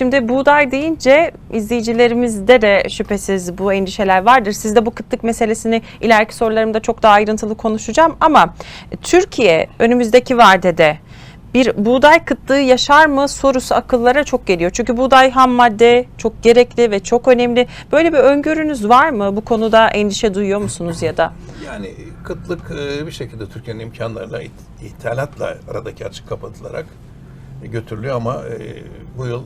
Şimdi buğday deyince izleyicilerimizde de şüphesiz bu endişeler vardır. Sizde bu kıtlık meselesini ileriki sorularımda çok daha ayrıntılı konuşacağım ama Türkiye önümüzdeki vadede bir buğday kıtlığı yaşar mı sorusu akıllara çok geliyor. Çünkü buğday ham madde çok gerekli ve çok önemli. Böyle bir öngörünüz var mı? Bu konuda endişe duyuyor musunuz ya da? Yani kıtlık e, bir şekilde Türkiye'nin imkanlarıyla it- ithalatla aradaki açık kapatılarak götürülüyor ama e, bu yıl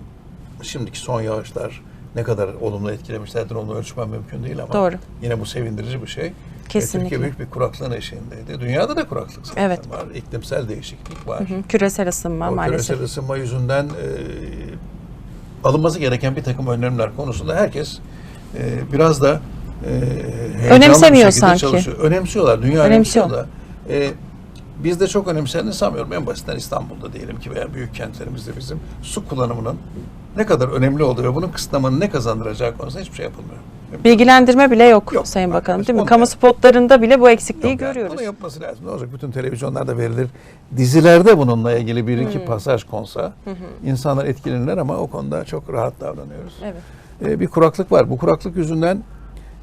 şimdiki son yağışlar ne kadar olumlu etkilemişlerdir onu ölçmem mümkün değil ama Doğru. yine bu sevindirici bir şey. E, Kesinlikle. Türkiye büyük bir kuraklığın eşiğindeydi. Dünyada da kuraklık zaten Evet. var. İklimsel değişiklik var. Hı, Küresel ısınma O maalesef. küresel ısınma yüzünden e, alınması gereken bir takım önlemler konusunda herkes e, biraz da e, Önemsemiyor sanki. çalışıyor. Önemsiyorlar. Dünya Önemsiyor. önemsiyor da. E, biz de çok önemsendiğini sanmıyorum. En basitinden İstanbul'da diyelim ki veya büyük kentlerimizde bizim su kullanımının ne kadar önemli olduğu ve bunun kısıtlamanın ne kazandıracağı konusunda hiçbir şey yapılmıyor. Bilgilendirme bile yok, Yok. Sayın Bak, Bakanım değil mi? Kamu yani- spotlarında bile bu eksikliği Yok yani görüyoruz. Bunu yapması lazım. Ne olacak? Bütün televizyonlarda verilir. Dizilerde bununla ilgili bir iki pasaj konsa insanlar etkilenirler ama o konuda çok rahat davranıyoruz. Evet. Ee, bir kuraklık var. Bu kuraklık yüzünden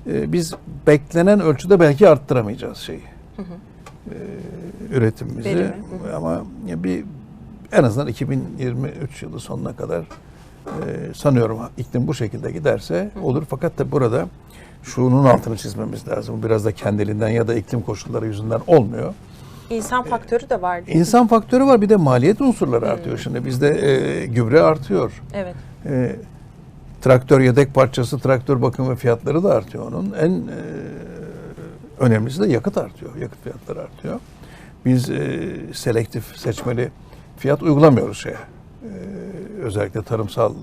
e, biz beklenen ölçüde belki arttıramayacağız şeyi. Ee, üretimimizi Verimi. ama bir en azından 2023 yılı sonuna kadar e, sanıyorum iklim bu şekilde giderse olur. Fakat da burada şunun altını çizmemiz lazım. Biraz da kendiliğinden ya da iklim koşulları yüzünden olmuyor. İnsan faktörü de var. değil mi? İnsan faktörü var bir de maliyet unsurları artıyor. Şimdi bizde e, gübre artıyor. Evet. E, traktör yedek parçası, traktör bakımı fiyatları da artıyor onun. En e, önemlisi de yakıt artıyor. Yakıt fiyatları artıyor. Biz e, selektif seçmeli fiyat uygulamıyoruz şeye. E, özellikle tarımsal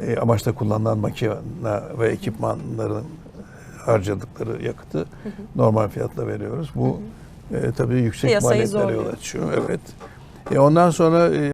e, amaçla kullanılan makine ve ekipmanların harcadıkları yakıtı normal fiyatla veriyoruz. Bu e, tabii yüksek Piyasayı maliyetlere yol açıyor. Evet. E, ondan sonra e,